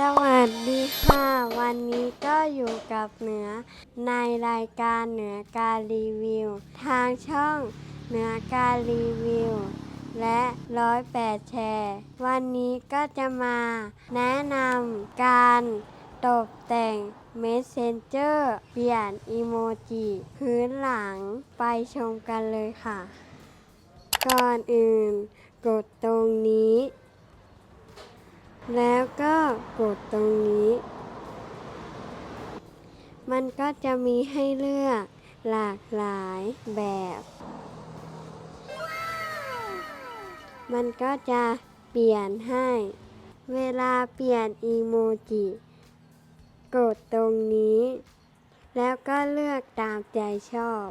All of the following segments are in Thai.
สวัสดีค่ะ วันนี้ก็อยู่กับเหนือในรายการเหนือการรีวิว ทางช่องเหนือการรีวิว และร้อยแปดแชร์ วันนี้ก็จะมาแนะนำการตกแต่ง Messenger เปลี่ยนอีโมจิพื้นหลังไปชมกันเลยค่ะ ก่อนอื่น กดตรงนี้ แล้วก็กดตรงนี้ มันก็จะมีให้เลือกหลากหลายแบบ มันก็จะเปลี่ยนให้ เวลาเปลี่ยนอีโมจิ กดตรงนี้ แล้วก็เลือกตามใจชอบ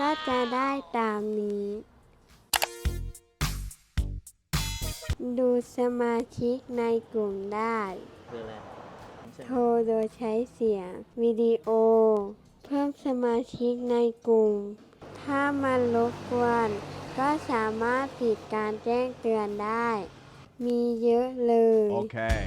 ก็จะได้ตามนี้ ดูสมาชิกในกลุ่มได้ คืออะไรใช่โทรโดยใช้เสียง วิดีโอ เพิ่มสมาชิกในกลุ่ม ถ้ามันรบกวน ก็สามารถปิดการแจ้งเตือนได้ มีเยอะเลย Okay.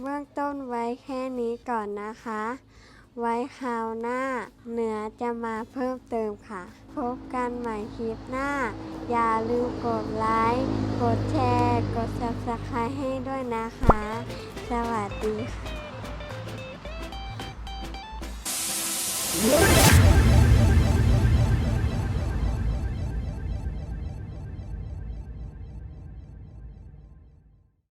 เบื้องต้นไว้แค่นี้ก่อนนะคะ ไว้คราวหน้า เหนือจะมาเพิ่มเติมค่ะ พบกันใหม่คลิปหน้า อย่าลืมกดไลค์ กดแชร์ กด subscribe ให้ด้วยนะคะ สวัสดีค่ะ